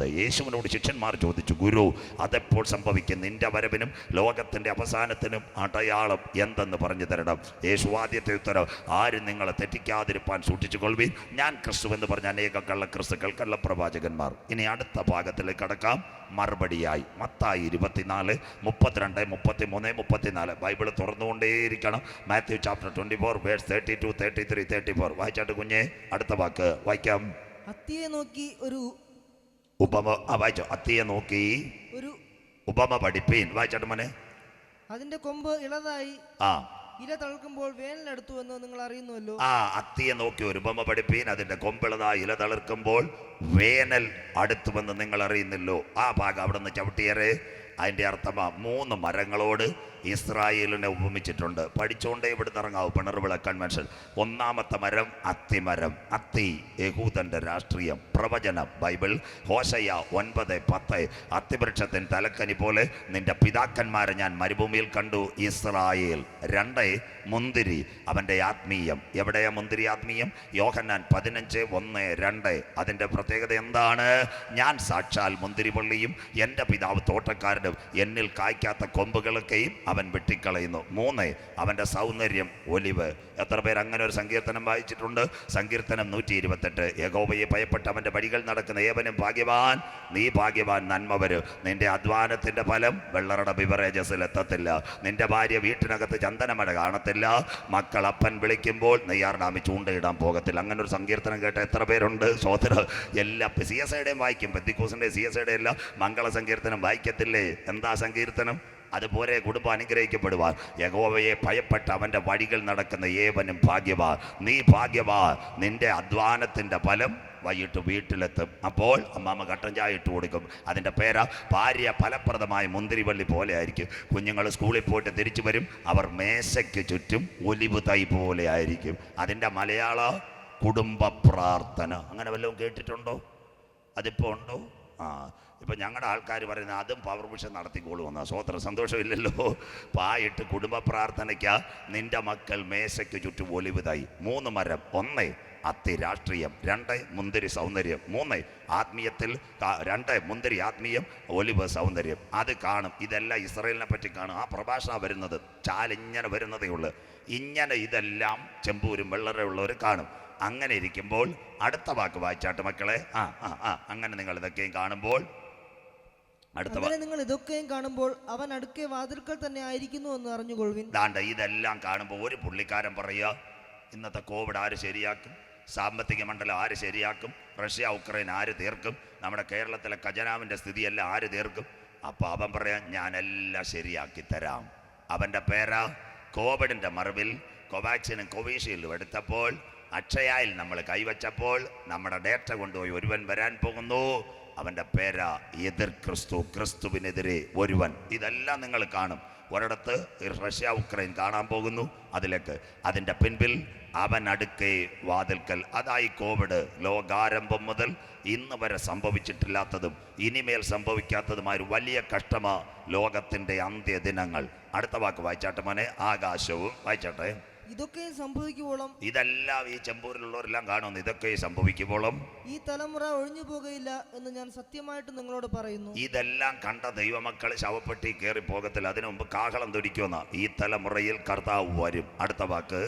പറയുന്നത് യേശുവിനോട് ശിഷ്യന്മാർ ചോദിച്ചു ഗുരു അതെപ്പോൾ സംഭവിക്കും? നിന്റെ വരവിനും ലോകത്തിന്റെ അവസാനത്തിനും അടയാളം എന്തെന്ന് പറഞ്ഞു തരണം. യേശു ആദ്യത്തെ ഉത്തരം ആരും നിങ്ങളെ തെറ്റിക്കാതിരിപ്പാൻ സൂക്ഷിച്ചു കൊള്ളി ഞാൻ ക്രിസ്തു എന്ന് പറഞ്ഞ അനേക കള്ള ക്രിസ്തുക്കൾ കള്ളപ്രവാചകന്മാർ. ഇനി അടുത്ത ഭാഗത്തിലേക്ക് കടക്കാം. മറുപടിയായി മത്തായി ഇരുപത്തിനാല് മുപ്പത്തിരണ്ട് മുപ്പത്തി മൂന്ന് മുപ്പത്തിനാല്. Bible തുറന്നുകൊണ്ടേയിരിക്കണം. Matthew chapter twenty four verse thirty two thirty three thirty four. വായിച്ചാട്ട് കുഞ്ഞേ അടുത്ത വാക്ക് വായിക്കാം. നോക്കി ഒരു ഉപമ ആ വായിച്ചോ അത്തിയെ നോക്കി. ഒരു ഉപമ പഠിപ്പീൻ വായിച്ചാട്ട് മോനെ. അതിന്റെ കൊമ്പ് ഇളതായി ആ. ഇല തളർക്കുമ്പോൾ വേനലെടുത്തു എന്ന് നിങ്ങൾ അറിയുന്നുവല്ലോ. ആ അത്തിയെ നോക്കി ഒരു ഉപമ പഠിപ്പീൻ അതിന്റെ കൊമ്പിളതാ ഇല തളിർക്കുമ്പോൾ വേനൽ അടുത്തുവെന്ന് നിങ്ങൾ അറിയുന്നില്ലോ. ആ ഭാഗം അവിടെ നിന്ന് ചവിട്ടിയേറെ അതിന്റെ അർത്ഥമാ മൂന്ന് മരങ്ങളോട് ഇസ്രായേലിനെ ഉപമിച്ചിട്ടുണ്ട്. പഠിച്ചുകൊണ്ടേ ഇവിടുന്ന് ഇറങ്ങാവൂ. പിണർവിള കൺവെൻഷൻ ഒന്നാമത്തെ മരം അത്തിമരം. അത്തി യഹൂദന്റെ രാഷ്ട്രീയം. പ്രവചന ബൈബിൾ. ഹോശയ ഒൻപത് പത്ത്. അത്തിവൃക്ഷത്തിൻ തലക്കനി പോലെ നിന്റെ പിതാക്കന്മാരെ ഞാൻ മരുഭൂമിയിൽ കണ്ടു. ഇസ്രായേൽ രണ്ട് മുന്തിരി. അവന്റെ ആത്മീയം. എവിടെയാ മുന്തിരി ആത്മീയം? യോഹന്നാൻ പതിനഞ്ച് ഒന്ന് രണ്ട്. അതിന്റെ പ്രത്യേകത എന്താണ്? ഞാൻ സാക്ഷാൽ മുന്തിരി പള്ളിയും എന്റെ പിതാവ് തോട്ടക്കാരനും എന്നിൽ കായ്ക്കാത്ത കൊമ്പുകളൊക്കെയും അവൻ വെട്ടിക്കളയുന്നു. മൂന്ന് അവന്റെ സൗന്ദര്യം ഒലിവ്. എത്ര പേർ അങ്ങനെ ഒരു സങ്കീർത്തനം വായിച്ചിട്ടുണ്ട്? സങ്കീർത്തനം നൂറ്റി ഇരുപത്തെട്ട് യഹോവയെ ഭയപ്പെട്ട് അവന്റെ വഴികൾ നടക്കുന്ന ഏവനും ഭാഗ്യവാൻ. നീ ഭാഗ്യവാൻ നന്മ വരും. നിന്റെ അധ്വാനത്തിന്റെ ഫലം വെള്ളറട ബിവറേജസിൽ എത്തത്തില്ല. നിന്റെ ഭാര്യ വീട്ടിനകത്ത് ചന്ദനമഴ കാണത്തില്ല. മക്കൾ അപ്പൻ വിളിക്കുമ്പോൾ നെയ്യാർനാമി ചൂണ്ടയിടാൻ പോകത്തില്ല. അങ്ങനെ ഒരു സങ്കീർത്തനം കേട്ട എത്ര പേരുണ്ട്? സോദര എല്ലാ സി എസ് ഐയുടെയും വായിക്കും. പെത്തിക്കൂസിന്റെ സി എസ് ഐയുടെ എല്ലാം മംഗള സങ്കീർത്തനം വായിക്കത്തില്ലേ? എന്താ സങ്കീർത്തനം? അതുപോലെ കുടുംബം അനുഗ്രഹിക്കപ്പെടുവാൻ. യഹോവയെ ഭയപ്പെട്ട് അവന്റെ വഴികൾ നടക്കുന്ന ഏവനും ഭാഗ്യവാൻ. നീ ഭാഗ്യവാൻ. നിന്റെ അധ്വാനത്തിന്റെ ഫലം വൈകിട്ട് വീട്ടിലെത്തും. അപ്പോൾ അമ്മാമ്മ കട്ടൻ ചായ ഇട്ട് കൊടുക്കും. അതിന്റെ പേരാ ഭാര്യ ഫലപ്രദമായ മുന്തിരിവള്ളി പോലെ ആയിരിക്കും. കുഞ്ഞുങ്ങൾ സ്കൂളിൽ പോയിട്ട് തിരിച്ചു വരും. അവർ മേശയ്ക്ക് ചുറ്റും ഒലിവ് തൈ പോലെ ആയിരിക്കും. അതിന്റെ മലയാള കുടുംബ പ്രാർത്ഥന. അങ്ങനെ വല്ലതും കേട്ടിട്ടുണ്ടോ? അതിപ്പോൾ ഉണ്ടോ? ആ ഇപ്പം ഞങ്ങളുടെ ആൾക്കാർ പറയുന്നത് അതും പവർ മിഷൻ നടത്തിക്കോളൂ എന്നാൽ സ്വോത്ര സന്തോഷമില്ലല്ലോ. പായിട്ട് കുടുംബ പ്രാർത്ഥനയ്ക്ക് നിന്റെ മക്കൾ മേശയ്ക്ക് ചുറ്റും ഒലിവുതായി. മൂന്ന് മരം ഒന്ന് അത്തി രാഷ്ട്രീയം രണ്ട് മുന്തിരി സൗന്ദര്യം മൂന്ന് ആത്മീയത്തിൽ രണ്ട് മുന്തിരി ആത്മീയം ഒലിവ് സൗന്ദര്യം. അത് കാണും. ഇതെല്ലാം ഇസ്രയേലിനെ പറ്റി കാണും. ആ പ്രഭാഷണം വരുന്നത്. ചാലിങ്ങനെ വരുന്നതേ ഉള്ളൂ. ഇങ്ങനെ ഇതെല്ലാം ചെമ്പൂരും വെള്ളറുള്ളവർ കാണും. അങ്ങനെ ഇരിക്കുമ്പോൾ അടുത്ത വാക്ക് വായിച്ചാട്ട് മക്കളെ. ആ ആ ആ അങ്ങനെ നിങ്ങൾ ഇതൊക്കെയും കാണുമ്പോൾ അടുത്ത അങ്ങനെ നിങ്ങൾ ഇതൊക്കെയും കാണുമ്പോൾ അവൻ അടുക്കെ വാതിൽക്കൽ തന്നെ ആയിരിക്കുന്നു എന്ന് അറിഞ്ഞുകൊള്ളുവിൻ. ദാണ്ട ഇതെല്ലാം കാണുമ്പോൾ ഒരു പുള്ളിക്കാരൻ പറയുക ഇന്നത്തെ കോവിഡ് ആര് ശരിയാക്കും? സാമ്പത്തിക മണ്ഡലം ആര് ശരിയാക്കും? റഷ്യ ഉക്രൈൻ ആര് തീർക്കും? നമ്മുടെ കേരളത്തിലെ ഖജനാവിന്റെ സ്ഥിതിയെല്ലാം ആര് തീർക്കും? അപ്പോൾ അവൻ പറയാം ഞാനെല്ലാം ശരിയാക്കി തരാം. അവന്റെ പേരാ കോവിഡിന്റെ മറവിൽ കോവാക്സിനും കോവിഷീൽഡും എടുത്തപ്പോൾ അക്ഷയായിൽ നമ്മൾ കൈവച്ചപ്പോൾ നമ്മുടെ ഡേറ്റ കൊണ്ടുപോയി ഒരുവൻ വരാൻ പോകുന്നു. അവന്റെ പേരാ എതിർ ക്രിസ്തു. ക്രിസ്തുവിനെതിരെ ഒരുവൻ. ഇതെല്ലാം നിങ്ങൾ കാണും. ഒരിടത്ത് റഷ്യ ഉക്രൈൻ കാണാൻ പോകുന്നു. അതിലേക്ക് അതിന്റെ പിൻപിൽ അവൻ അടുക്കേ വാതിൽക്കൽ. അതായി കോവിഡ് ലോകാരംഭം മുതൽ ഇന്ന് വരെ സംഭവിച്ചിട്ടില്ലാത്തതും ഇനിമേൽ സംഭവിക്കാത്തതുമായ വലിയ കഷ്ടമാണ് ലോകത്തിന്റെ അന്ത്യദിനങ്ങൾ. അടുത്ത വാക്ക് വായിച്ചാട്ടെ മോനെ. ആകാശവും വായിച്ചാട്ടെ. ഇതൊക്കെയും സംഭവിക്കുവോളം? ഇതെല്ലാം ഈ ചെമ്പൂരിലുള്ളവരെല്ലാം കാണുന്നു. ഇതൊക്കെ സംഭവിക്കുവോളം? ഈ തലമുറ ഒഴിഞ്ഞു പോകയില്ല എന്ന് ഞാൻ സത്യമായിട്ട് നിങ്ങളോട് പറയുന്നു. ഇതെല്ലാം കണ്ട ദൈവമക്കൾ ശവപ്പെട്ടി കയറി പോകത്തില്ല. അതിനു മുമ്പ് കാഹളം തുടിക്കുന്ന ഈ തലമുറയിൽ കർത്താവ് വരും. അടുത്ത വാക്ക്.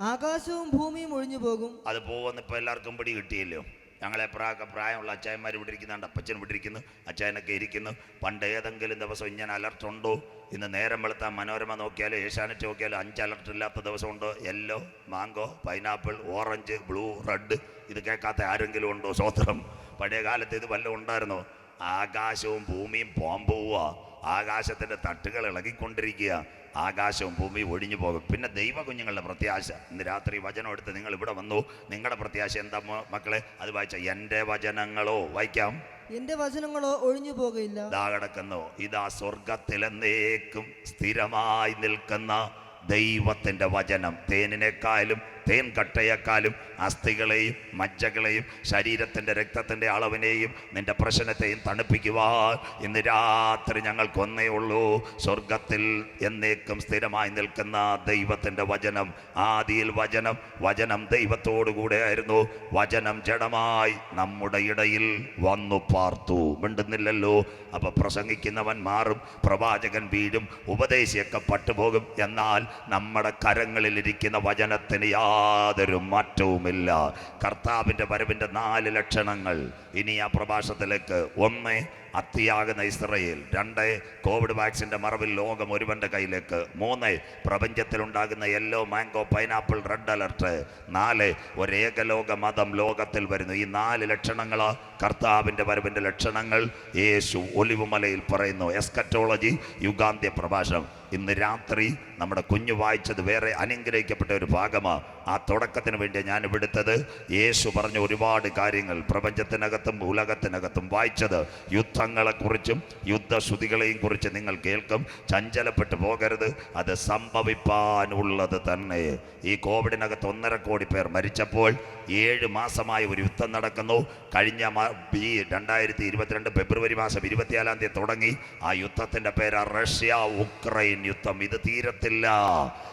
ആകാശവും ഭൂമിയും ഒഴിഞ്ഞു പോകും. അത് പോകുന്ന ഇപ്പൊ എല്ലാവർക്കും പിടി കിട്ടിയല്ലോ. ഞങ്ങളെ പ്രായ പ്രായമുള്ള അച്ചായന്മാർ ഇവിടെ ഇരിക്കുന്നുണ്ട്. അപ്പച്ചൻ ഇവിടെ ഇരിക്കുന്നു. അച്ചായനൊക്കെ ഇരിക്കുന്നു. പണ്ട് ഏതെങ്കിലും ദിവസം ഇങ്ങനെ അലർട്ട് ഉണ്ടോ ഇന്ന് നേരം വെളുത്താൽ മനോരമ നോക്കിയാൽ ഏഷ്യാനെറ്റ് നോക്കിയാൽ അഞ്ച് അലർട്ട് ഇല്ലാത്ത ദിവസമുണ്ടോ. Yellow mango pineapple orange blue red ഇത് കേൾക്കാത്ത ആരെങ്കിലും ഉണ്ടോ സ്വത്രം പഴയ കാലത്ത് ഇത് വല്ലതും ഉണ്ടായിരുന്നോ? ആകാശവും ഭൂമിയും പോവുക. ആകാശത്തിന്റെ തട്ടുകൾ ഇളകിക്കൊണ്ടിരിക്കുക. ആകാശവും ഭൂമി ഒഴിഞ്ഞു പോകും. പിന്നെ ദൈവ കുഞ്ഞുങ്ങളുടെ പ്രത്യാശ. ഇന്ന് രാത്രി വചനം എടുത്ത് നിങ്ങൾ ഇവിടെ വന്നു. നിങ്ങളുടെ പ്രത്യാശ എന്താ മക്കളെ? അത് വായിച്ച എന്റെ വചനങ്ങളോ? വായിക്കാം. എന്റെ വചനങ്ങളോ ഒഴിഞ്ഞു പോകുകയില്ല. ഇതാ കിടക്കുന്നു. ഇതാ സ്വർഗത്തിലെന്നേക്കും സ്ഥിരമായി നിൽക്കുന്ന ദൈവത്തിന്റെ വചനം. തേനിനേക്കാളും തേൻ കട്ടയേക്കാളും അസ്ഥികളെയും മജ്ജകളെയും ശരീരത്തിന്റെ രക്തത്തിന്റെ അളവിനെയും നിന്റെ പ്രശ്നത്തെയും തണുപ്പിക്കുവാൻ ഇന്ന് രാത്രി ഞങ്ങൾക്കൊന്നേ ഉള്ളൂ. സ്വർഗത്തിൽ എന്നേക്കും സ്ഥിരമായി നിൽക്കുന്ന ദൈവത്തിന്റെ വചനം ആദിയിൽ വചനം വചനം ദൈവത്തോടു കൂടെ ആയിരുന്നു. വചനം ജഡമായി നമ്മുടെ ഇടയിൽ വന്നു പാർത്തു. മിണ്ടുന്നില്ലല്ലോ. അപ്പൊ പ്രസംഗിക്കുന്നവൻ മാറും പ്രവാചകൻ വീഴും ഉപദേശിയൊക്കെ പട്ടുപോകും. എന്നാൽ നമ്മുടെ കരങ്ങളിലിരിക്കുന്ന വചനത്തിന് യാതൊരു മാറ്റവുമില്ല. കർത്താവിന്റെ വരവിന്റെ നാല് ലക്ഷണങ്ങൾ. ഇനി ആ പ്രഭാഷത്തിലേക്ക് ഒന്ന് അത്തിയാകുന്ന ഇസ്രയേൽ രണ്ട് കോവിഡ് വാക്സിന്റെ മറവിൽ ലോകം ഒരുവന്റെ കയ്യിലേക്ക് മൂന്ന് പ്രപഞ്ചത്തിലുണ്ടാകുന്ന yellow mango pineapple red alert നാല് ഒരേകലോക മതം ലോകത്തിൽ വരുന്നു. ഈ നാല് ലക്ഷണങ്ങൾ കർത്താവിന്റെ വരവിന്റെ ലക്ഷണങ്ങൾ. യേശു ഒലിവുമലയിൽ പറയുന്നു എസ്കറ്റോളജി യുഗാന്ത്യ പ്രഭാഷണം. ഇന്ന് രാത്രി നമ്മുടെ കുഞ്ഞു വായിച്ചത് വേറെ അനുഗ്രഹിക്കപ്പെട്ട ഒരു ഭാഗമാണ് ആ തുടക്കത്തിന് വേണ്ടി ഞാൻ വിടുത്തത് യേശു പറഞ്ഞ ഒരുപാട് കാര്യങ്ങൾ പ്രപഞ്ചത്തിനകത്തും ഉലകത്തിനകത്തും വായിച്ചത്. യുദ്ധങ്ങളെക്കുറിച്ചും യുദ്ധശ്രുതികളെയും കുറിച്ച് നിങ്ങൾ കേൾക്കും. ചഞ്ചലപ്പെട്ടു പോകരുത്. അത് സംഭവിപ്പാനുള്ളത് തന്നെ. ഈ കോവിഡിനകത്ത് ഒന്നര കോടി പേർ മരിച്ചപ്പോൾ ഏഴ് മാസമായി ഒരു യുദ്ധം നടക്കുന്നു. കഴിഞ്ഞ ഈ രണ്ടായിരത്തി ഇരുപത്തിരണ്ട് ഫെബ്രുവരി മാസം ഇരുപത്തിനാലാം തീയതി തുടങ്ങി. ആ യുദ്ധത്തിന്റെ പേരാണ് റഷ്യ ഉക്രൈൻ യുദ്ധം. ഇത് തീരത്തില്ല.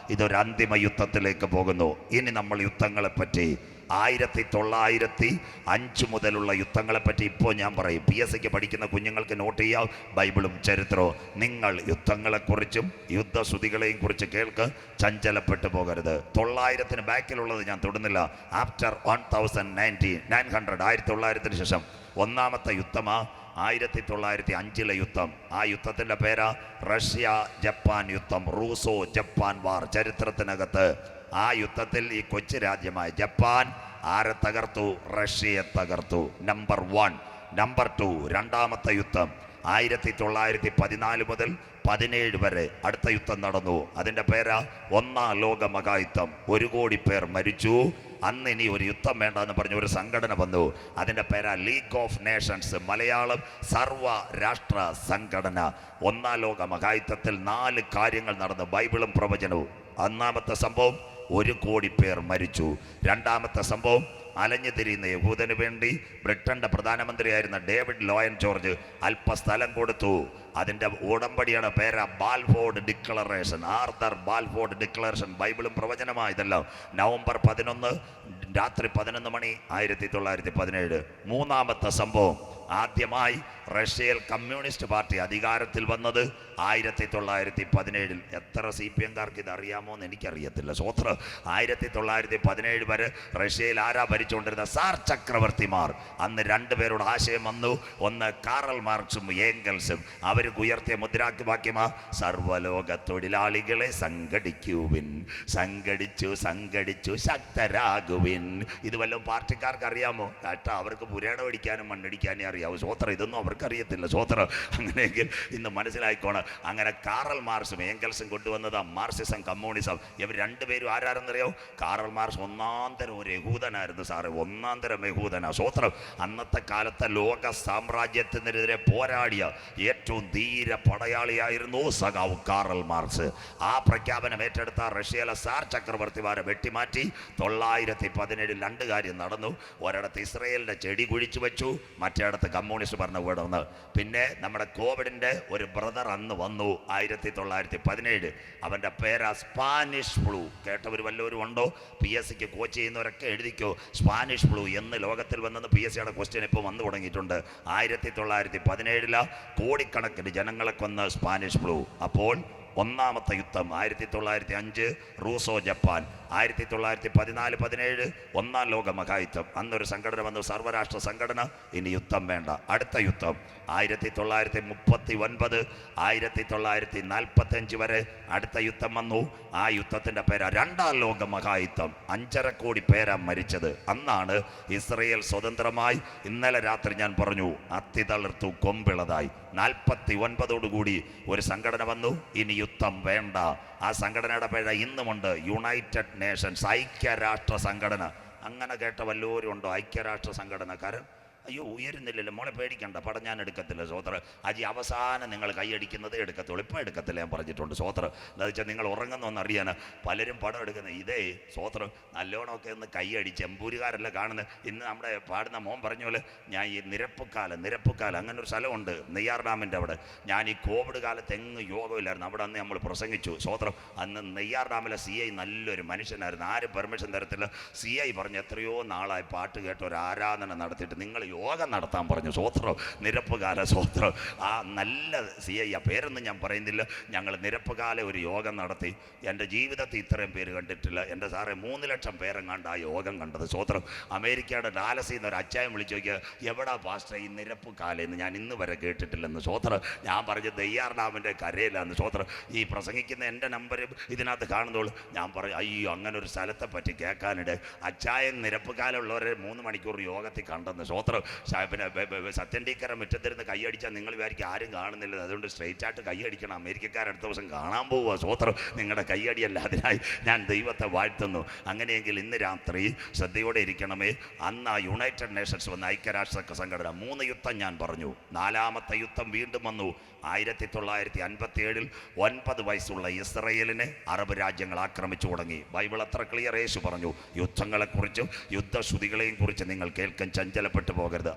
ഇതൊരു അന്തിമ യുദ്ധത്തിലേക്ക് പോകുന്നു. ഇനി നമ്മൾ യുദ്ധങ്ങളെ പറ്റി ആയിരത്തി തൊള്ളായിരത്തി അഞ്ച് മുതലുള്ള യുദ്ധങ്ങളെപ്പറ്റി ഇപ്പോൾ ഞാൻ പറയും. പി എസ് സിക്ക് പഠിക്കുന്ന കുഞ്ഞുങ്ങൾക്ക് നോട്ട് ചെയ്യാം. ബൈബിളും ചരിത്രവും. നിങ്ങൾ യുദ്ധങ്ങളെക്കുറിച്ചും യുദ്ധശ്രുതികളെയും കുറിച്ച് കേൾക്ക്. ചഞ്ചലപ്പെട്ടു പോകരുത്. തൊള്ളായിരത്തിന് ബാക്കിലുള്ളത് ഞാൻ തൊടുന്നില്ല. After one thousand nineteen nine hundred ആയിരത്തി തൊള്ളായിരത്തിന് ശേഷം ഒന്നാമത്തെ യുദ്ധമാ. ആയിരത്തി തൊള്ളായിരത്തി അഞ്ചിലെ യുദ്ധം. ആ യുദ്ധത്തിന്റെ പേരാ റഷ്യ ജപ്പാൻ യുദ്ധം. Russo Japan war. ചരിത്രത്തിനകത്ത് ആ യുദ്ധത്തിൽ ഈ കൊച്ചു രാജ്യമായ ജപ്പാൻ ആരെ തകർത്തു? റഷ്യയെ തകർത്തു. നമ്പർ വൺ നമ്പർ ടു രണ്ടാമത്തെ യുദ്ധം. ആയിരത്തി തൊള്ളായിരത്തി പതിനാല് മുതൽ പതിനേഴ് വരെ അടുത്ത യുദ്ധം നടന്നു. അതിന്റെ പേരാ ഒന്നാം ലോക മഹായുദ്ധം. ഒരു കോടി പേർ മരിച്ചു. അന്ന് ഇനി ഒരു യുദ്ധം വേണ്ട എന്ന് പറഞ്ഞ ഒരു സംഘടന വന്നു. അതിന്റെ പേരാ ലീഗ് ഓഫ് നേഷൻസ് മലയാളം സർവ രാഷ്ട്ര സംഘടന. ഒന്നാം ലോക മഹായുദ്ധത്തിൽ നാല് കാര്യങ്ങൾ നടന്നു. ബൈബിളും പ്രവചനവും. ഒന്നാമത്തെ സംഭവം ഒരു കോടി പേർ മരിച്ചു. രണ്ടാമത്തെ സംഭവം അലഞ്ഞു തിരിയുന്ന യഹൂദന് വേണ്ടി ബ്രിട്ടന്റെ പ്രധാനമന്ത്രിയായിരുന്ന ഡേവിഡ് ലോയൻ ജോർജ് അല്പസ്ഥലം കൊടുത്തു. അതിന്റെ ഉടമ്പടിയുടെ പേര് ബാൽഫോർഡ് ഡിക്ലറേഷൻ ആർദർ ബാൽഫോർഡ് ഡിക്ലറേഷൻ. ബൈബിളും പ്രവചനമായതല്ലോ നവംബർ പതിനൊന്ന് രാത്രി പതിനൊന്ന് മണി ആയിരത്തി തൊള്ളായിരത്തി പതിനേഴ്. മൂന്നാമത്തെ സംഭവം ആദ്യമായി റഷ്യയിൽ കമ്മ്യൂണിസ്റ്റ് പാർട്ടി അധികാരത്തിൽ വന്നത് ആയിരത്തി തൊള്ളായിരത്തി പതിനേഴിൽ എത്ര സി പി എംകാർക്ക് ഇത് അറിയാമോ എന്ന് എനിക്കറിയത്തില്ല. സ്വത്ര ആയിരത്തി തൊള്ളായിരത്തി പതിനേഴ് വരെ റഷ്യയിൽ ആരാ ഭരിച്ചുകൊണ്ടിരുന്ന? സാർ ചക്രവർത്തിമാർ. അന്ന് രണ്ടുപേരോട് ആശയം വന്നു. ഒന്ന് കാറൽ മാർക്സും ഏംഗൽസും. അവർക്ക് ഉയർത്തിയ മുദ്രാവാക്യമാ സർവലോക തൊഴിലാളികളെ സംഘടിക്കുവിൻ സംഘടിച്ചു സംഘടിച്ചു ശക്തരാകുവിൻ. ഇത് വല്ലതും പാർട്ടിക്കാർക്ക് അറിയാമോ കേട്ടോ അവർക്ക് പുരാണം അടിക്കാനും മണ്ണടിക്കാനേ അറിയാവൂ. സോത്ര ഇതൊന്നും അവർക്ക് അറിയത്തില്ല സ്വോത്ര അങ്ങനെയെങ്കിൽ ഇന്ന് മനസ്സിലായിക്കോണം. അങ്ങനെ കാറൽ മാർസും ഏങ്കൽസും കൊണ്ടുവന്നത് മാർസിസം കമ്മ്യൂണിസം. ഇവർ രണ്ടുപേരും ആരാരെന്നറിയോ കാറൽ മാർസ് ഒന്നാന്തരം തരം ഒരു യഹൂദനായിരുന്നു സാറ്. ഒന്നാന്തരം തരം യഹൂദന. സ്വോത്രം അന്നത്തെ കാലത്തെ ലോക സാമ്രാജ്യത്തിനെതിരെ പോരാടിയ ഏറ്റവും ധീര പടയാളിയായിരുന്നു സഖാവ് കാറൽ മാർസ് ആ പ്രഖ്യാപനം ഏറ്റെടുത്ത റഷ്യയിലെ സാർ ചക്രവർത്തിമാരെ വെട്ടിമാറ്റി തൊള്ളായിരത്തി പതിനേഴിൽ രണ്ട് കാര്യം നടന്നു. ഒരിടത്ത് ഇസ്രയേലിന്റെ ചെടി കുഴിച്ചു വെച്ചു. മറ്റേടത്ത് കമ്മ്യൂണിസ്റ്റ് ഭരണകൂടം വന്ന്. പിന്നെ നമ്മുടെ കോവിഡിന്റെ ഒരു ബ്രദർ അന്ന് വന്നു ആയിരത്തി തൊള്ളായിരത്തി പതിനേഴ് അവന്റെ പേരാ സ്പാനിഷ് ഫ്ലൂ. കേട്ടവർ വല്ലവരും ഉണ്ടോ? പി എസ് സിക്ക് കോച്ച് ചെയ്യുന്നവരൊക്കെ എഴുതിക്കോ. സ്പാനിഷ് ഫ്ലൂ എന്ന് ലോകത്തിൽ വന്നെന്ന് പി എസ് സിയുടെ ക്വസ്റ്റ്യൻ ഇപ്പോൾ വന്നു തുടങ്ങിയിട്ടുണ്ട്. ആയിരത്തി തൊള്ളായിരത്തി പതിനേഴിലാണ് കോടിക്കണക്കിന് ജനങ്ങളെ കൊന്ന് സ്പാനിഷ് ഫ്ലൂ. അപ്പോൾ ഒന്നാമത്തെ യുദ്ധം ആയിരത്തി തൊള്ളായിരത്തി അഞ്ച് റൂസോ ജപ്പാൻ ആയിരത്തി തൊള്ളായിരത്തി പതിനാല് പതിനേഴ് ഒന്നാം ലോക മഹായുദ്ധം. അന്നൊരു സംഘടന വന്നു സർവരാഷ്ട്ര സംഘടന. ഇനി യുദ്ധം വേണ്ട. അടുത്ത യുദ്ധം ആയിരത്തി തൊള്ളായിരത്തി മുപ്പത്തി ഒൻപത് ആയിരത്തി തൊള്ളായിരത്തി നാൽപ്പത്തി അഞ്ച് വരെ അടുത്ത യുദ്ധം വന്നു. ആ യുദ്ധത്തിന്റെ പേരാ രണ്ടാം ലോക മഹായുദ്ധം. അഞ്ചര കോടി പേരാ മരിച്ചത്. അന്നാണ് ഇസ്രയേൽ സ്വതന്ത്രമായി ഇന്നലെ രാത്രി ഞാൻ പറഞ്ഞു അത്തിതളിർത്തു കൊമ്പിളതായി. നാൽപ്പത്തി ഒൻപതോടുകൂടി ഒരു സംഘടന വന്നു. ഇനി യുദ്ധം വേണ്ട. ആ സംഘടനയുടെ പേര് ഇന്നുമുണ്ട് യുണൈറ്റഡ് നേഷൻസ് ഐക്യരാഷ്ട്ര സംഘടന. അങ്ങനെ കേട്ട വല്ലവരും ഉണ്ടോ? ഐക്യരാഷ്ട്ര സംഘടനക്കാരൻ അയ്യോ ഉയരുന്നില്ലല്ലോ. മോളെ പേടിക്കണ്ട. പടം ഞാൻ എടുക്കത്തില്ല സോത്ര അജി അവസാനം നിങ്ങൾ കൈയടിക്കുന്നതേ എടുക്കത്തുള്ളൂ. ഇപ്പം എടുക്കത്തില്ല ഞാൻ പറഞ്ഞിട്ടുണ്ട് സോത്ര എന്താ വെച്ചാൽ നിങ്ങൾ ഉറങ്ങുന്നോന്ന് അറിയാൻ പലരും പടം എടുക്കുന്നത് ഇതേ സോത്രം നല്ലോണമൊക്കെ ഒന്ന് കൈയടിച്ച് എമ്പൂരുകാരല്ല കാണുന്നത് ഇന്ന് നമ്മുടെ പാടുന്ന മോൻ പറഞ്ഞ പോലെ ഞാൻ ഈ നിരപ്പുക്കാലം നിരപ്പുക്കാലം അങ്ങനെ ഒരു സ്ഥലമുണ്ട് നെയ്യാർ ഡാമിന്റെ അവിടെ. ഞാൻ ഈ കോവിഡ് കാലത്ത് എങ്ങ് യോഗമില്ലായിരുന്നു. അവിടെ അന്ന് നമ്മൾ പ്രസംഗിച്ചു സോത്രം അന്ന് നെയ്യാർ ഡാമിലെ സി ഐ നല്ലൊരു മനുഷ്യനായിരുന്നു. ആരും പെർമിഷൻ തരത്തില്ല. സി ഐ പറഞ്ഞ് എത്രയോ നാളായി പാട്ട് കേട്ട് ഒരു ആരാധന നടത്തിയിട്ട് നിങ്ങൾ യോഗം നടത്താൻ പറഞ്ഞു. സ്വോത്രം നിരപ്പുകാല സ്വോത്രം ആ നല്ല സി ഐ ആ പേരൊന്നും ഞാൻ പറയുന്നില്ല. ഞങ്ങൾ നിരപ്പുകാല ഒരു യോഗം നടത്തി. എന്റെ ജീവിതത്തിൽ ഇത്രയും പേര് കണ്ടിട്ടില്ല. എന്റെ സാറേ മൂന്ന് ലക്ഷം പേരെങ്ങാണ്ട് ആ യോഗം കണ്ടത്. സ്വോത്രം അമേരിക്കയുടെ ഡാലസിൽ നിന്ന് ഒരു അച്ചായം വിളിച്ചു നോക്കിയാൽ എവിടാ പാസ്റ്റർ ഈ നിരപ്പുകാലെന്ന് ഞാൻ ഇന്ന് വരെ കേട്ടിട്ടില്ലെന്ന്. സ്വോത്രം ഞാൻ പറഞ്ഞ ദയ്യാർ ഡാമിന്റെ കരയിലാന്ന്. സ്വോത്രം ഈ പ്രസംഗിക്കുന്ന എന്റെ നമ്പരും ഇതിനകത്ത് കാണുന്നുള്ളൂ ഞാൻ പറയും അയ്യോ അങ്ങനെ ഒരു സ്ഥലത്തെ പറ്റി കേൾക്കാനിടെ. അച്ചായൻ നിരപ്പുകാലുള്ളവരെ മൂന്ന് മണിക്കൂർ യോഗത്തിൽ കണ്ടെന്ന്. സ്വോത്രം പിന്നെ സത്യൻ ടീക്കറെ മുറ്റത്തിരുന്ന് കൈയടിച്ചാൽ നിങ്ങൾ വിചാരിക്കും ആരും കാണുന്നില്ല. അതുകൊണ്ട് സ്ട്രെയിറ്റ് ആയിട്ട് കൈയടിക്കണം അമേരിക്കക്കാർ അടുത്ത ദിവസം കാണാൻ പോവുക സ്വോത്രം നിങ്ങളുടെ കൈയടിയല്ല അതിനായി ഞാൻ ദൈവത്തെ വാഴ്ത്തുന്നു. അങ്ങനെയെങ്കിൽ ഇന്ന് രാത്രി ശ്രദ്ധയോടെ ഇരിക്കണമേ. അന്ന് ആ യുണൈറ്റഡ് നേഷൻസ് വന്ന ഐക്യരാഷ്ട്ര സംഘടന മൂന്ന് യുദ്ധം ഞാൻ പറഞ്ഞു. നാലാമത്തെ യുദ്ധം വീണ്ടും വന്നു. ആയിരത്തി തൊള്ളായിരത്തി അൻപത്തി ഏഴിൽ ഒൻപത് വയസ്സുള്ള ഇസ്രയേലിനെ അറബ് രാജ്യങ്ങൾ ആക്രമിച്ചു തുടങ്ങി. ബൈബിൾ അത്ര ക്ലിയർ യേശു പറഞ്ഞു. യുദ്ധങ്ങളെക്കുറിച്ചും യുദ്ധശ്രുതികളെയും കുറിച്ച് നിങ്ങൾ കേൾക്കാൻ ചഞ്ചലപ്പെട്ടു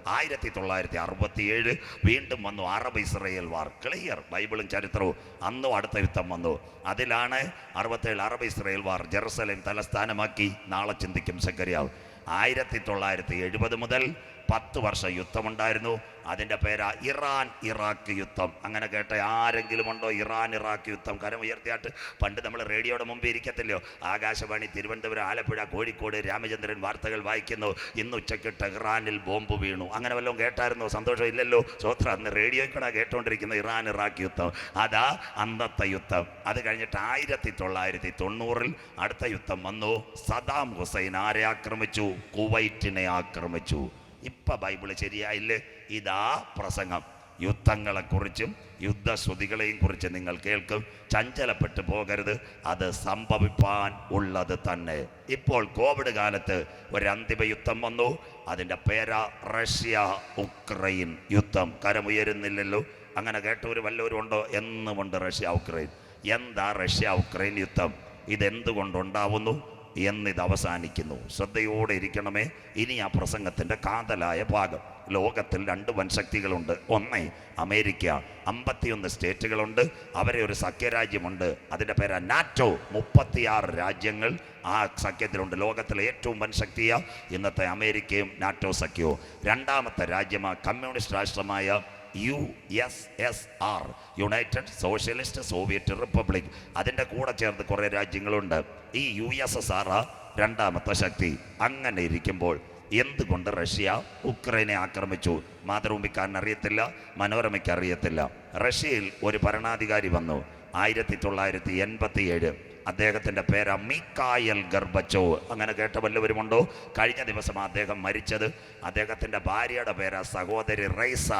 ആയിരത്തി തൊള്ളായിരത്തി അറുപത്തി ഏഴ് വീണ്ടും വന്നു. Arab Israel war. ക്ലിയർ. ബൈബിളും ചരിത്രവും. അന്നും അടുത്ത യുദ്ധം വന്നു. അതിലാണ് അറുപത്തേഴ് അറബ് ഇസ്രയേൽ വാർ ജെറുസലേം തലസ്ഥാനമാക്കി. നാളെ ചിന്തിക്കും സെക്കരിയാവ് ആയിരത്തി തൊള്ളായിരത്തി എഴുപത് മുതൽ പത്ത് വർഷം യുദ്ധമുണ്ടായിരുന്നു. അതിന്റെ പേരാ ഇറാൻ ഇറാഖ് യുദ്ധം. അങ്ങനെ കേട്ട ആരെങ്കിലും ഉണ്ടോ ഇറാൻ ഇറാഖ് യുദ്ധം? കരം ഉയർത്തിയാട്ട് പണ്ട് നമ്മൾ റേഡിയോയുടെ മുമ്പ് ഇരിക്കത്തില്ലയോ? ആകാശവാണി തിരുവനന്തപുരം ആലപ്പുഴ കോഴിക്കോട് രാമചന്ദ്രൻ വാർത്തകൾ വായിക്കുന്നു. ഇന്ന് ഉച്ചയ്ക്ക് ടെഹ്റാനിൽ ബോംബ് വീണു. അങ്ങനെ വല്ലതും കേട്ടായിരുന്നോ? സന്തോഷം ഇല്ലല്ലോ സ്വത്ര അന്ന് റേഡിയോയിൽ കൂടെ കേട്ടുകൊണ്ടിരിക്കുന്ന ഇറാൻ ഇറാഖ് യുദ്ധം. അതാ അന്നത്തെ യുദ്ധം. അത് കഴിഞ്ഞിട്ട് ആയിരത്തി തൊള്ളായിരത്തി തൊണ്ണൂറിൽ അടുത്ത യുദ്ധം വന്നു. സദാം ഹുസൈൻ ആരെ ആക്രമിച്ചു? കുവൈറ്റിനെ ആക്രമിച്ചു. ഇപ്പൊ ബൈബിൾ ശരിയായില്ലേ? ഇതാ പ്രസംഗം. യുദ്ധങ്ങളെക്കുറിച്ചും യുദ്ധശ്രുതികളെയും കുറിച്ച് നിങ്ങൾ കേൾക്കും. ചഞ്ചലപ്പെട്ടു പോകരുത്. അത് സംഭവിപ്പാൻ ഉള്ളത് തന്നെ. ഇപ്പോൾ കോവിഡ് കാലത്ത് ഒരു അന്തിമ യുദ്ധം വന്നു. അതിന്റെ പേരാ റഷ്യ ഉക്രൈൻ യുദ്ധം. കരമുയരുന്നില്ലല്ലോ. അങ്ങനെ കേട്ടവർ വല്ലവരും ഉണ്ടോ? എന്നുമുണ്ട് റഷ്യ ഉക്രൈൻ. എന്താ റഷ്യ ഉക്രൈൻ യുദ്ധം? ഇതെന്തുകൊണ്ടുണ്ടാവുന്നു? എന്നിത് അവസാനിക്കുന്നു ശ്രദ്ധയോടെ ഇരിക്കണമേ. ഇനി ആ പ്രസംഗത്തിന്റെ കാതലായ ഭാഗം. ലോകത്തിൽ രണ്ട് വൻശക്തികളുണ്ട്. ഒന്ന് അമേരിക്ക. അമ്പത്തിയൊന്ന് സ്റ്റേറ്റുകളുണ്ട്. അവരെ ഒരു സഖ്യരാജ്യമുണ്ട്. അതിന്റെ പേര് നാറ്റോ. മുപ്പത്തിയാറ് രാജ്യങ്ങൾ ആ സഖ്യത്തിലുണ്ട്. ലോകത്തിലെ ഏറ്റവും വൻശക്തിയ ഇന്നത്തെ അമേരിക്കയും നാറ്റോ സഖ്യവും. രണ്ടാമത്തെ രാജ്യമാണ് communist രാഷ്ട്രമായ U S S R united socialist soviet republic അതിന്റെ കൂടെ ചേർന്ന് കുറേ രാജ്യങ്ങളുണ്ട്. ഈ യു എസ് എസ് ആർ രണ്ടാമത്തെ ശക്തി. അങ്ങനെ ഇരിക്കുമ്പോൾ എന്തുകൊണ്ട് റഷ്യ ഉക്രൈനെ ആക്രമിച്ചു? മാതൃഭൂമിക്കാരൻ അറിയത്തില്ല മനോരമയ്ക്ക് അറിയത്തില്ല. റഷ്യയിൽ ഒരു ഭരണാധികാരി വന്നു ആയിരത്തി തൊള്ളായിരത്തി എൺപത്തി ഏഴ് അദ്ദേഹത്തിന്റെ പേര് മിക്കായൽ ഗർബച്ചോവ്. അങ്ങനെ കേട്ട വല്ലവരുമുണ്ടോ? കഴിഞ്ഞ ദിവസം അദ്ദേഹം മരിച്ചത്. അദ്ദേഹത്തിന്റെ ഭാര്യയുടെ പേര് സഹോദരി റൈസ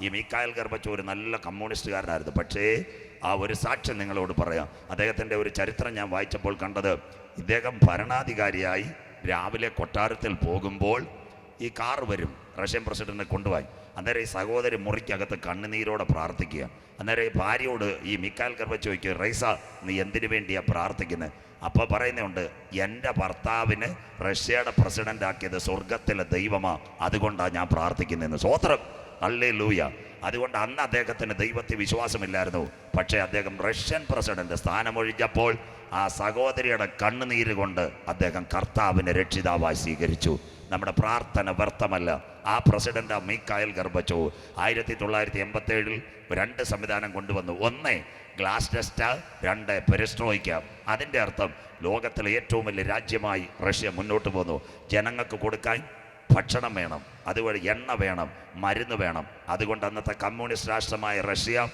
ഈ മിക്കായൽ ഗർഭച്ച ഒരു നല്ല കമ്മ്യൂണിസ്റ്റുകാരനായിരുന്നു. പക്ഷേ ആ ഒരു സാക്ഷ്യം നിങ്ങളോട് പറയാം. അദ്ദേഹത്തിന്റെ ഒരു ചരിത്രം ഞാൻ വായിച്ചപ്പോൾ കണ്ടത് ഇദ്ദേഹം ഭരണാധികാരിയായി രാവിലെ കൊട്ടാരത്തിൽ പോകുമ്പോൾ ഈ കാർ വരും റഷ്യൻ പ്രസിഡന്റിനെ കൊണ്ടുപോയി. അന്നേരം ഈ സഹോദരി മുറിക്കകത്ത് കണ്ണുനീരോടെ പ്രാർത്ഥിക്കുക. അന്നേരം ഈ ഭാര്യയോട് ഈ മിക്കാൽ ഗർഭ ചോദിക്കുക റൈസ നീ എന്തിനു വേണ്ടിയാ പ്രാർത്ഥിക്കുന്നത് അപ്പോൾ പറയുന്നുണ്ട് എന്റെ ഭർത്താവിന് റഷ്യയുടെ പ്രസിഡന്റ് ആക്കിയത് സ്വർഗത്തിലെ ദൈവമാ അതുകൊണ്ടാണ് ഞാൻ പ്രാർത്ഥിക്കുന്നതെന്ന് സ്വോത്രം അല്ലേ ലൂയ അതുകൊണ്ട് അന്ന് അദ്ദേഹത്തിന് ദൈവത്തെ വിശ്വാസമില്ലായിരുന്നു. പക്ഷേ അദ്ദേഹം റഷ്യൻ പ്രസിഡന്റ് സ്ഥാനമൊഴിഞ്ഞപ്പോൾ ആ സഹോദരിയുടെ കണ്ണുനീര് കൊണ്ട് അദ്ദേഹം കർത്താവിനെ രക്ഷിതാവായി സ്വീകരിച്ചു. നമ്മുടെ പ്രാർത്ഥന വ്യർത്ഥമല്ല. ആ പ്രസിഡന്റ് മീക്കായൽ ഗർഭച്ചു. ആയിരത്തി തൊള്ളായിരത്തി എൺപത്തി ഏഴിൽ രണ്ട് സംവിധാനം കൊണ്ടുവന്നു. ഒന്ന് ഗ്ലാസ് ടെസ്റ്റ രണ്ട് പെരിസ്ട്രോയ്ക്ക. അതിന്റെ അർത്ഥം ലോകത്തിലെ ഏറ്റവും വലിയ രാജ്യമായി റഷ്യ മുന്നോട്ട് പോന്നു. ജനങ്ങൾക്ക് കൊടുക്കാൻ ഭക്ഷണം വേണം അതുവഴി എണ്ണ വേണം മരുന്ന് വേണം. അതുകൊണ്ട് അന്നത്തെ കമ്മ്യൂണിസ്റ്റ് രാഷ്ട്രമായ റഷ്യ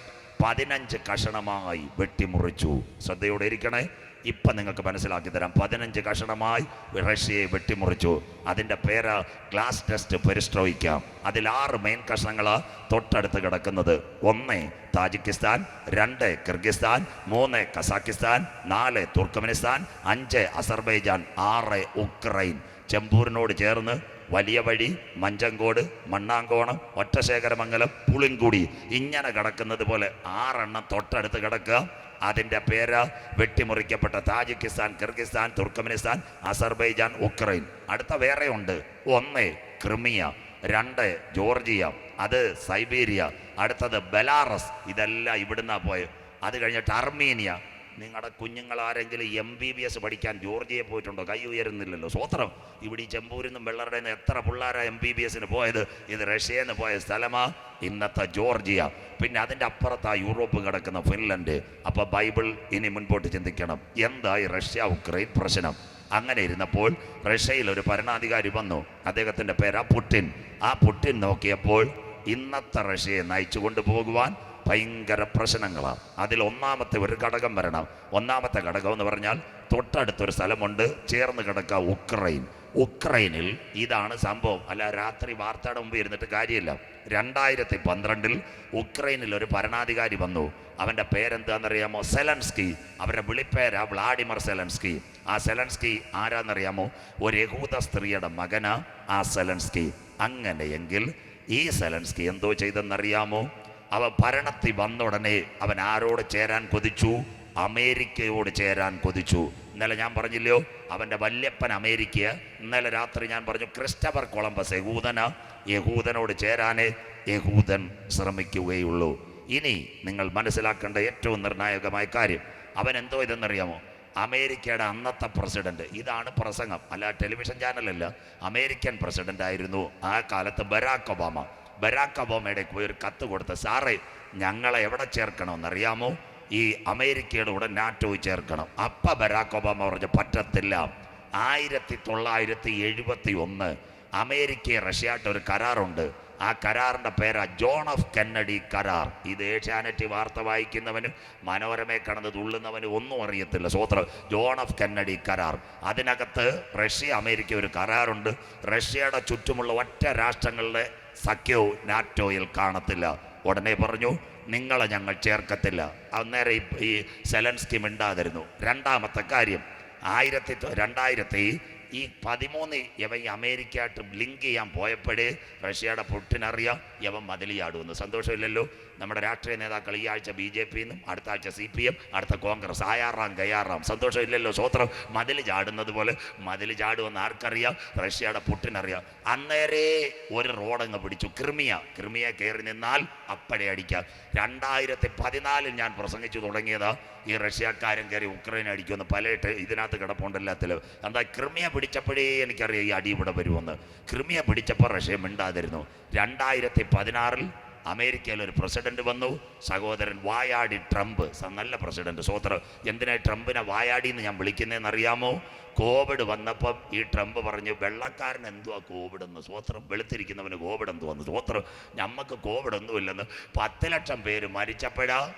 പതിനഞ്ച് കഷണമായി വെട്ടിമുറിച്ചു. ശ്രദ്ധയോടെ ഇരിക്കണേ. ഇപ്പം നിങ്ങൾക്ക് മനസ്സിലാക്കി തരാം. പതിനഞ്ച് കഷണമായി റഷ്യയെ വെട്ടിമുറിച്ചു. അതിന്റെ പേര് ഗ്ലാസ് ടെസ്റ്റ് പെരിസ്ട്രോയിക്കാം അതിൽ ആറ് മെയിൻ കഷണങ്ങൾ തൊട്ടടുത്ത് കിടക്കുന്നത്. ഒന്ന് താജിക്കിസ്ഥാൻ രണ്ട് കിർഗിസ്ഥാൻ മൂന്ന് കസാക്കിസ്ഥാൻ നാല് തുർക്കമിനിസ്ഥാൻ അഞ്ച് അസർബൈജാൻ ആറ് ഉക്രൈൻ. ചെമ്പൂരിനോട് ചേർന്ന് വലിയ വഴി മഞ്ചങ്കോട് മണ്ണാങ്കോണം ഒറ്റശേഖരമംഗലം പുളിങ്കുടി. ഇങ്ങനെ കിടക്കുന്നത് പോലെ ആറെണ്ണം തൊട്ടടുത്ത് കിടക്കുക. അതിന്റെ പേര് വെട്ടിമുറിക്കപ്പെട്ട Tajikistan Kyrgyzstan Turkmenistan Azerbaijan Ukraine. അടുത്ത വേറെ ഉണ്ട്. ഒന്ന് ക്രിമിയ രണ്ട് ജോർജിയ അത് സൈബീരിയ അടുത്തത് ബലാറസ്. ഇതെല്ലാം ഇവിടുന്നാണ് പോയത് അത് കഴിഞ്ഞിട്ട് അർമീനിയ നിങ്ങളുടെ കുഞ്ഞുങ്ങൾ ആരെങ്കിലും എം ബി ബി എസ് പഠിക്കാൻ ജോർജിയെ പോയിട്ടുണ്ടോ? കൈ ഉയരുന്നില്ലല്ലോ. സ്വത്രം. ഇവിടെ ഈ ചെമ്പൂരിൽ നിന്നും വെള്ളറുടെ നിന്ന് എത്ര പിള്ളേരാ എം ബി ബി എസിന് പോയത്? ഇത് റഷ്യയിൽ നിന്ന് പോയ സ്ഥലമാ? ഇന്നത്തെ ജോർജിയ. പിന്നെ അതിന്റെ അപ്പുറത്താ യൂറോപ്പ് കിടക്കുന്ന ഫിൻലൻഡ്. അപ്പോൾ ബൈബിൾ ഇനി മുൻപോട്ട് ചിന്തിക്കണം. എന്തായി റഷ്യ ഉക്രൈൻ പ്രശ്നം? അങ്ങനെ ഇരുന്നപ്പോൾ റഷ്യയിൽ ഒരു ഭരണാധികാരി വന്നു. അദ്ദേഹത്തിന്റെ പേരാ പുട്ടിൻ. ആ പുട്ടിൻ നോക്കിയപ്പോൾ ഇന്നത്തെ റഷ്യയെ നയിച്ചു കൊണ്ടുപോകുവാൻ ഭയങ്കര പ്രശ്നങ്ങളാണ് അതിൽ ഒന്നാമത്തെ ഒരു ഘടകം വരണം. ഒന്നാമത്തെ ഘടകം എന്ന് പറഞ്ഞാൽ തൊട്ടടുത്തൊരു സ്ഥലമുണ്ട്. ചേർന്ന് കിടക്കുക ഉക്രൈൻ. ഉക്രൈനിൽ ഇതാണ് സംഭവം. അല്ല രാത്രി വാർത്തയുടെ മുമ്പ് ഇരുന്നിട്ട് കാര്യമില്ല. രണ്ടായിരത്തി പന്ത്രണ്ടിൽ ഉക്രൈനിൽ ഒരു ഭരണാധികാരി വന്നു. അവന്റെ പേരെന്താണെന്നറിയാമോ? സെലൻസ്കി. അവരുടെ വിളിപ്പേരാ വ്ളാഡിമർ സെലൻസ്കി. ആ സെലൻസ്കി ആരാന്നറിയാമോ? ഒരു യഹൂദ സ്ത്രീയുടെ മകനാ ആ സെലൻസ്കി. അങ്ങനെയെങ്കിൽ ഈ സെലൻസ്കി എന്തോ ചെയ്തെന്നറിയാമോ? അവൻ ഭരണത്തിൽ വന്ന ഉടനെ അവൻ ആരോട് ചേരാൻ കൊതിച്ചു? അമേരിക്കയോട് ചേരാൻ കൊതിച്ചു. ഇന്നലെ ഞാൻ പറഞ്ഞില്ലയോ? അവന്റെ വല്യപ്പൻ അമേരിക്ക ഇന്നലെ രാത്രി ഞാൻ പറഞ്ഞു ക്രിസ്റ്റഫർ കൊളംബസ് യഹൂദന. യഹൂദനോട് ചേരാനേ യഹൂദൻ ശ്രമിക്കുകയുള്ളൂ. ഇനി നിങ്ങൾ മനസ്സിലാക്കേണ്ട ഏറ്റവും നിർണായകമായ കാര്യം അവൻ എന്തോ ഇതെന്നറിയാമോ? അമേരിക്കയുടെ അന്നത്തെ പ്രസിഡന്റ്. ഇതാണ് പ്രസംഗം. അല്ല ടെലിവിഷൻ ചാനലല്ല. അമേരിക്കൻ പ്രസിഡന്റ് ആയിരുന്നു ആ കാലത്ത് ബരാക് ഒബാമ. ബരാക്ക് ഒബാമയുടെ പോയി ഒരു കത്ത് കൊടുത്ത് സാറേ ഞങ്ങളെ എവിടെ ചേർക്കണമെന്നറിയാമോ? ഈ അമേരിക്കയുടെ കൂടെ നാറ്റോയിൽ ചേർക്കണം. അപ്പ ബരാക്ക് ഒബാമ പറഞ്ഞ് പറ്റത്തില്ല. ആയിരത്തി തൊള്ളായിരത്തി എഴുപത്തി ഒന്ന് അമേരിക്കയെ റഷ്യയായിട്ട് ഒരു കരാറുണ്ട്. ആ കരാറിന്റെ പേരാ ജോൺ ഓഫ് കെന്നഡി കരാർ. ഇത് ഏഷ്യാനെറ്റ് വാർത്ത വായിക്കുന്നവനും മനോരമയെ കടന്ന് തുള്ളുന്നവനും ഒന്നും അറിയത്തില്ല. സ്വോത്ര ജോൺ ഓഫ് കെന്നഡി കരാർ. അതിനകത്ത് റഷ്യ അമേരിക്ക ഒരു കരാറുണ്ട്. റഷ്യയുടെ ചുറ്റുമുള്ള ഒറ്റ രാഷ്ട്രങ്ങളുടെ സഖ്യവും നാറ്റോയിൽ കാണത്തില്ല. ഉടനെ പറഞ്ഞു നിങ്ങളെ ഞങ്ങൾ ചേർക്കത്തില്ല. അന്നേരം ഈ- സെലൻസ്കി മിണ്ടാതിരുന്നു. രണ്ടാമത്തെ കാര്യം ആയിരത്തി രണ്ടായിരത്തി ഈ പതിമൂന്ന് ഇവ ഈ അമേരിക്കയായിട്ട് ലിങ്ക് ചെയ്യാൻ പോയപ്പോഴേ റഷ്യയുടെ പുട്ടിനറിയാം ഇവ മതിലിയാടുമെന്ന്. സന്തോഷമില്ലല്ലോ? നമ്മുടെ രാഷ്ട്രീയ നേതാക്കൾ ഈ ആഴ്ച ബി ജെ പിന്നും അടുത്ത ആഴ്ച സി പി എം അടുത്ത കോൺഗ്രസ്. ആയാറാം കയ്യാറാം സന്തോഷമില്ലല്ലോ സ്വത്രം. മതിൽ ചാടുന്നത് പോലെ മതിൽ ചാടുമെന്ന് ആർക്കറിയാം? റഷ്യയുടെ പുട്ടിനറിയാം. അന്നേരേ ഒരു റോഡങ്ങ് പിടിച്ചു. ക്രിമിയ. ക്രിമിയ കയറി നിന്നാൽ അപ്പടെ അടിക്കാം. രണ്ടായിരത്തി പതിനാലിൽ ഞാൻ പ്രസംഗിച്ചു തുടങ്ങിയതാ. ഈ റഷ്യക്കാരൻ കയറി ഉക്രൈൻ അടിക്കുമെന്ന് പല ഇതിനകത്ത് കിടപ്പുണ്ടല്ലാത്തിൽ എന്താ ക്രിമിയ പിടിച്ചപ്പോഴേ എനിക്കറിയാം ഈ അടി ഇവിടെ വരുമെന്ന്. ക്രിമിയ പിടിച്ചപ്പോൾ റഷ്യ മിണ്ടാതിരുന്നു. രണ്ടായിരത്തി പതിനാറിൽ അമേരിക്കയിൽ ഒരു പ്രസിഡന്റ് വന്നു. സഹോദരൻ വായാടി ട്രംപ്. നല്ല പ്രസിഡന്റ്. സോത്ര എന്തിനാ ട്രംപിനെ വായാടി എന്ന് ഞാൻ വിളിക്കുന്നതെന്ന് അറിയാമോ കോവിഡ് വന്നപ്പം ഈ ട്രംപ് പറഞ്ഞു വെള്ളക്കാരൻ എന്തുവാ കോവിഡ് എന്ന് സ്വോത്രം വെളുത്തിരിക്കുന്നവന് കോവിഡ് എന്തുവാന്ന്? സ്വോത്രം നമുക്ക് കോവിഡ് ഒന്നുമില്ലെന്ന് പത്ത് ലക്ഷം പേര് മരിച്ചപ്പോഴാ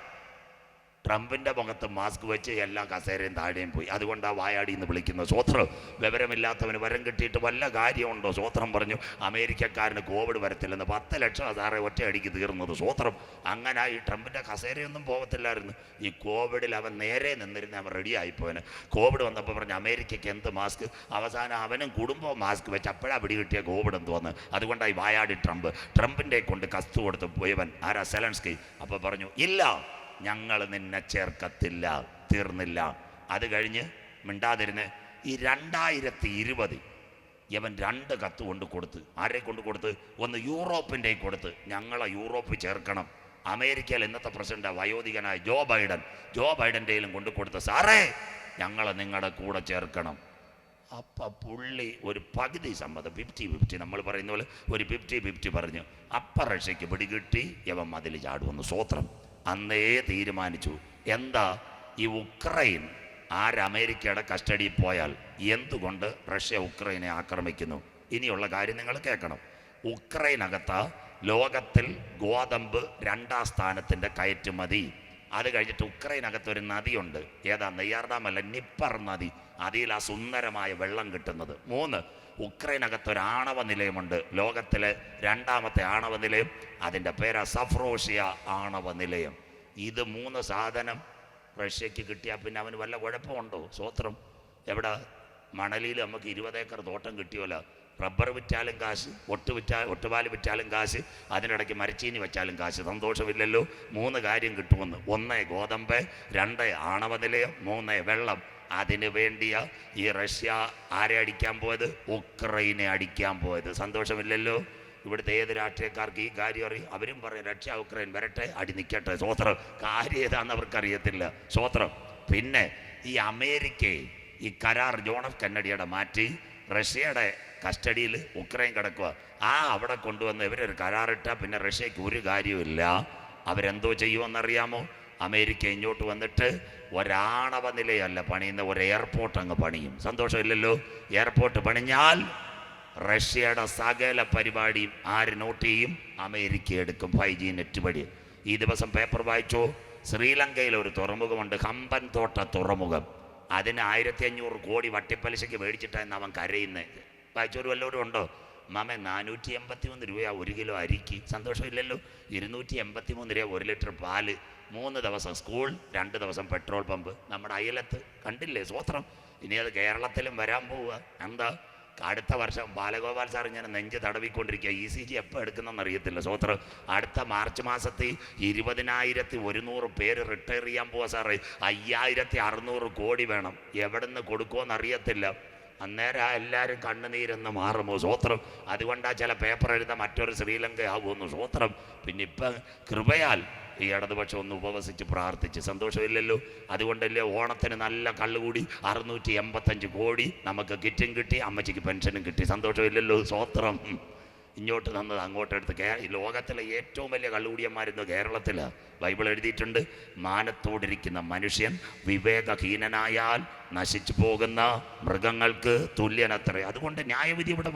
ട്രംപിന്റെ മുഖത്ത് മാസ്ക് വെച്ച് എല്ലാ കസേരയും താഴെയും പോയി. അതുകൊണ്ടാ വായാടി എന്ന് വിളിക്കുന്നത് സ്വോത്രം വിവരമില്ലാത്തവന് വരം കിട്ടിയിട്ട് വല്ല കാര്യമുണ്ടോ? സ്വോത്രം പറഞ്ഞു അമേരിക്കക്കാരന് കോവിഡ് വരത്തില്ലെന്ന്. പത്ത് ലക്ഷം സാറേ ഒറ്റയടിക്ക് തീർന്നത്. സ്വോത്രം അങ്ങനെ ഈ ട്രംപിന്റെ കസേരയൊന്നും പോകത്തില്ലായിരുന്നു. ഈ കോവിഡിൽ അവൻ നേരെ നിന്നിരുന്ന അവൻ റെഡി ആയിപ്പോയന്. കോവിഡ് വന്നപ്പോൾ പറഞ്ഞു അമേരിക്കയ്ക്ക് എന്ത് മാസ്ക്? അവസാനം അവനും കുടുംബവും മാസ്ക് വെച്ച് അപ്പോഴാണ് പിടി കിട്ടിയ കോവിഡ് എന്ന് വന്ന്. അതുകൊണ്ടായി വായാടി ട്രംപ്. ട്രംപിന്റെ കൊണ്ട് കസ്തു കൊടുത്ത് പോയവൻ ആരാ? സെലൻസ്കി. അപ്പോൾ പറഞ്ഞു ഇല്ല ഞങ്ങൾ നിന്നെ ചേർക്കത്തില്ല തീർന്നില്ല. അത് കഴിഞ്ഞ് മിണ്ടാതിരുന്ന് ഈ രണ്ടായിരത്തി ഇരുപത് ഇവൻ രണ്ട് കത്ത് കൊണ്ട് കൊടുത്ത് ആരെ കൊണ്ട് കൊടുത്ത്? ഒന്ന് യൂറോപ്പിന്റെ കൊടുത്ത്. ഞങ്ങളെ യൂറോപ്പ് ചേർക്കണം. അമേരിക്കയിൽ ഇന്നത്തെ പ്രസിഡന്റ് വയോധികനായ ജോ ബൈഡൻ ജോ ബൈഡന്റെയിലും കൊണ്ട് കൊടുത്ത് സാറേ ഞങ്ങളെ നിങ്ങളുടെ കൂടെ ചേർക്കണം. അപ്പ പുള്ളി ഒരു പകുതി സമ്മതം ഫിഫ്റ്റി ഫിഫ്റ്റി നമ്മൾ പറയുന്ന പോലെ ഒരു ഫിഫ്റ്റി ഫിഫ്റ്റി പറഞ്ഞു. അപ്പ റഷ്യക്ക് പിടികിട്ടി യവൻ മതിൽ ചാടുമെന്ന് സ്വോത്രം. അന്നേ തീരുമാനിച്ചു. എന്താ? ഈ ഉക്രൈൻ ആര് അമേരിക്കയുടെ കസ്റ്റഡിയിൽ പോയാൽ എന്തുകൊണ്ട് റഷ്യ ഉക്രൈനെ ആക്രമിക്കുന്നു? ഇനിയുള്ള കാര്യം നിങ്ങൾ കേൾക്കണം. ഉക്രൈനകത്ത് ലോകത്തിൽ ഗോതമ്പ് രണ്ടാം സ്ഥാനത്തിന്റെ കയറ്റുമതി. അത് കഴിഞ്ഞിട്ട് ഉക്രൈനകത്ത് ഒരു നദിയുണ്ട്. ഏതാ? നെയ്യാർഡാമല്ല നിപ്പർ നദി. അതിൽ ആ സുന്ദരമായ വെള്ളം കിട്ടുന്നത്. മൂന്ന് ഉക്രൈനകത്ത് ഒരു ആണവ നിലയമുണ്ട്. ലോകത്തിലെ രണ്ടാമത്തെ ആണവ നിലയം അതിന്റെ പേരാ സഫ്രോഷ്യ ആണവ നിലയം. ഇത് മൂന്ന് സാധനം റഷ്യക്ക് കിട്ടിയാൽ പിന്നെ അവന് വല്ല കുഴപ്പമുണ്ടോ? സ്വത്രം. എവിടെ? മണലിയിൽ നമുക്ക് ഇരുപത് ഏക്കർ തോട്ടം കിട്ടിയല്ലോ റബ്ബർ വിറ്റാലും കാശ് ഒട്ട് വിറ്റാ ഒട്ടുപാൽ വിറ്റാലും കാശ് അതിനിടയ്ക്ക് മരച്ചീനി വെച്ചാലും കാശ്. സന്തോഷമില്ലല്ലോ. മൂന്ന് കാര്യം കിട്ടുമെന്ന്. ഒന്ന് ഗോതമ്പ് രണ്ട് ആണവ നിലയം മൂന്ന് വെള്ളം. അതിനു വേണ്ടിയ ഈ റഷ്യ ആരെ അടിക്കാൻ പോയത്? ഉക്രൈനെ അടിക്കാൻ പോയത്. സന്തോഷമില്ലല്ലോ. ഇവിടുത്തെ ഏത് രാഷ്ട്രീയക്കാർക്ക് ഈ കാര്യം അറിയും? അവരും പറയും രക്ഷ ഉക്രൈൻ വരട്ടെ അടി നിൽക്കട്ടെ സ്വോത്രം കാര്യം ഏതാണെന്ന് അവർക്കറിയത്തില്ല. സ്വോത്രം പിന്നെ ഈ അമേരിക്കയെ ഈ കരാർ ജോൺ എഫ് കന്നഡിയുടെ മാറ്റി റഷ്യയുടെ കസ്റ്റഡിയിൽ ഉക്രൈൻ കിടക്കുക ആ അവിടെ കൊണ്ടുവന്ന് ഇവരൊരു കരാറിട്ടാൽ പിന്നെ റഷ്യക്ക് ഒരു കാര്യമില്ല അവരെന്തോ ചെയ്യുമെന്നറിയാമോ? അമേരിക്ക ഇങ്ങോട്ട് വന്നിട്ട് ഒരാണവ നിലയല്ല പണിയുന്ന ഒരു എയർപോർട്ട് അങ്ങ് പണിയും. സന്തോഷമില്ലല്ലോ? എയർപോർട്ട് പണിഞ്ഞാൽ റഷ്യയുടെ സകല പരിപാടിയും ആര് നോട്ട് ചെയ്യും? അമേരിക്ക എടുക്കും ഫൈവ് ജി നെറ്റ് വഴി. ഈ ദിവസം പേപ്പർ വായിച്ചോ? ശ്രീലങ്കയിൽ ഒരു തുറമുഖമുണ്ട് ഹമ്പൻ തോട്ട തുറമുഖം. അതിന് ആയിരത്തി അഞ്ഞൂറ് കോടി വട്ടിപ്പലിശയ്ക്ക് മേടിച്ചിട്ടാണ് അവൻ കരയുന്നത് വായിച്ചൊരു വല്ലവരും ഉണ്ടോ? മാമ നാനൂറ്റി എൺപത്തി മൂന്ന് രൂപ ഒരു കിലോ അരിക്ക്. സന്തോഷമില്ലല്ലോ? ഇരുന്നൂറ്റി എൺപത്തി മൂന്ന് രൂപ ഒരു ലിറ്റർ പാൽ മൂന്ന് ദിവസം സ്കൂൾ രണ്ട് ദിവസം പെട്രോൾ പമ്പ്. നമ്മുടെ അയലത്ത് കണ്ടില്ലേ സ്വോത്രം? ഇനി അത് കേരളത്തിലും വരാൻ പോവുക. എന്താ? അടുത്ത വർഷം ബാലഗോപാൽ സാർ ഇങ്ങനെ നെഞ്ച് തടവിക്കൊണ്ടിരിക്കുക. ഇ സി ജി എപ്പോൾ എടുക്കുന്നതെന്ന് അറിയത്തില്ല. സോത്ര അടുത്ത മാർച്ച് മാസത്തിൽ ഇരുപതിനായിരത്തി ഒരുന്നൂറ് പേര് റിട്ടയർ ചെയ്യാൻ പോവാ സാറേ. അയ്യായിരത്തി അറുന്നൂറ് കോടി വേണം. എവിടുന്ന് കൊടുക്കുമെന്ന് അറിയത്തില്ല. അന്നേരം ആ എല്ലാവരും കണ്ണുനീരെന്ന് മാറുമോ? സ്വോത്രം അതുകൊണ്ടാ ചില പേപ്പർ എഴുതാൻ മറ്റൊരു ശ്രീലങ്ക ആകുമെന്ന് സ്വോത്രം പിന്നെ ഇപ്പം കൃപയാൽ ഈ ഇടതുപക്ഷം ഒന്ന് ഉപവസിച്ച് പ്രാർത്ഥിച്ച്. സന്തോഷമില്ലല്ലോ? അതുകൊണ്ടല്ലേ ഓണത്തിന് നല്ല കള്ളുകൂടി അറുന്നൂറ്റി എൺപത്തഞ്ച് കോടി നമുക്ക് കിറ്റും കിട്ടി അമ്മച്ചിക്ക് പെൻഷനും കിട്ടി. സന്തോഷമില്ലല്ലോ? സ്വോത്രം ഇങ്ങോട്ട് തന്നത് അങ്ങോട്ടെടുത്ത് കേ ലോകത്തിലെ ഏറ്റവും വലിയ കള്ളുകൂടിയന്മാരുന്നു കേരളത്തിൽ ബൈബിൾ എഴുതിയിട്ടുണ്ട്. മാനത്തോടിരിക്കുന്ന മനുഷ്യൻ വിവേകഹീനനായാൽ നശിച്ചു പോകുന്ന മൃഗങ്ങൾക്ക് തുല്യനത്രേ. അതുകൊണ്ട് ന്യായവിധി ഇവിടെ